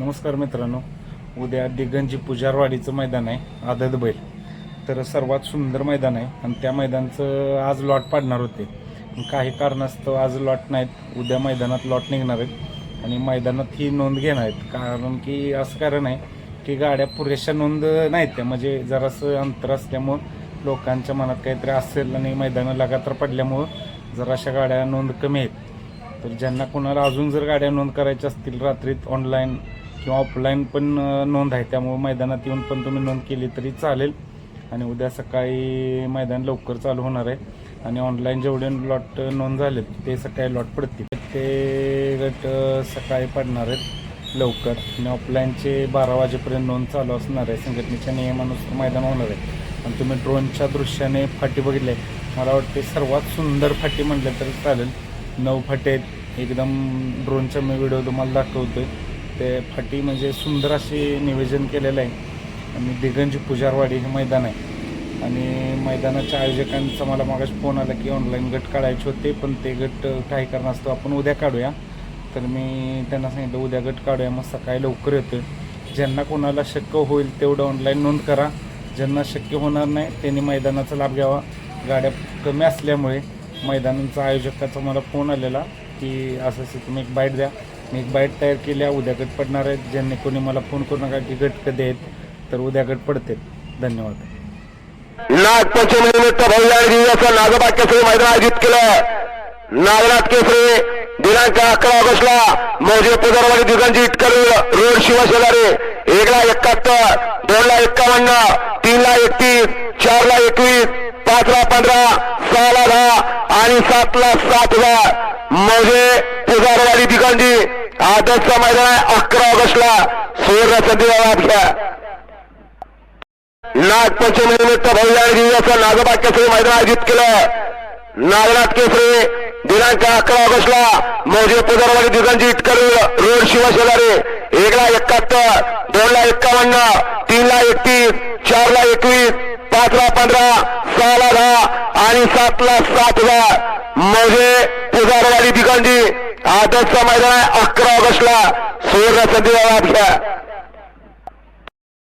नमस्कार मित्रांनो. उद्या दिगंजी पुजारवाडीचं मैदान आहे आदत बैल. तर सर्वात सुंदर मैदान आहे आणि त्या मैदानचं आज लॉट पाडणार होते. काही कारणास्तव आज लॉट नाहीत. उद्या मैदानात लॉट निघणार आहेत. आणि मैदानात ही नोंद घेणार आहेत. कारण की असं कारण आहे की गाड्या पुरेशा नोंद नाहीत त्या. म्हणजे जरासं अंतर असल्यामुळं लोकांच्या मनात काहीतरी असेल आणि मैदानं लगातार पडल्यामुळं जराशा गाड्या नोंद कमी आहेत. तर ज्यांना कोणाला अजून जर गाड्या नोंद करायच्या असतील रात्रीत ऑनलाईन किंवा ऑफलाईन पण नोंद आहे. त्यामुळे मैदानात येऊन पण तुम्ही नोंद केली तरी चालेल. आणि उद्या सकाळी मैदान लवकर चालू होणार आहे. आणि ऑनलाईन जेवढे लॉट नोंद झालेत ते सकाळी लॉट पडतील. ते गट सकाळी पडणार आहेत लवकर. आणि ऑफलाईनचे बारा वाजेपर्यंत नोंद चालू असणार आहे. संघटनेच्या नियमानुसार मैदान होणार आहे. आणि तुम्ही ड्रोनच्या दृश्याने फाटी बघितले. मला वाटते सर्वात सुंदर फाटी म्हटलं तरी चालेल. नऊ फाटे आहेत. एकदम ड्रोनचा मी व्हिडिओ तुम्हाला दाखवतो आहे ते फाटी म्हणजे सुंदर असे नियोजन केलेलं आहे. आणि दिगंज पुजारवाडी हे मैदान आहे. आणि मैदानाच्या आयोजकांचा मला मागास फोन आला की ऑनलाईन गट काढायचे होते पण ते गट काही कारणास्तव आपण उद्या काढूया. तर मी त्यांना सांगितलं उद्या गट काढूया. मग सकाळी लवकर येतो ज्यांना कोणाला शक्य होईल तेवढं ऑनलाईन नोंद करा. ज्यांना शक्य होणार नाही त्यांनी मैदानाचा लाभ घ्यावा. गाड्या कमी असल्यामुळे मैदानांचा आयोजकाचा मला फोन आलेला की असं असं तुम्ही एक बाईट द्या. मी एक बाईट तयार केल्या उद्या गट पडणार आहेत ज्यांनी कोणी मला फोन करू नका की गट कधी आहेत तर उद्या गट पडतील. धन्यवाद. नागपंचमी निमित्त भव्य आणि दिव्याचं नागोबा केसरी मैदान आयोजित केलं नागनाथ केसरी दिनांक अकरा ऑगस्टला मौजे पुजारवाडी दिगंजी इटकर रोड शिवशेजारी एक लाख एकाहत्तर दोन लाख एक्कावन्न तीन एकतीस चारला एकवीस पाच लाख पंधरा सहा ला दहा आणि सातला सात हजार. मौजे पुजारवाडी दिगंजी आजचा मैदान आहे अकरा ऑगस्टला सुवर्णाचा संधी घ्या नागपंचमी निमित्त भव्य आणि दिव्याचं केसरी मैदान आयोजित केलं नागनाथ केसरी दिनांक अकरा ऑगस्टला मौजे पुजारवाडी दिगंजी इटकर रोड शिवशेजारी एक लाख एकाहत्तर दोन लाख एक्कावन्न तीन ला एकतीस चार लाख एकवीस पाच पंधरा सहा ला दहा आणि सातला सात हजार। मौजे पुजारवाडी दिगंजी आदर्शचं मैदान आहे अकरा ऑगस्टला सुवर्ण संधी घ्या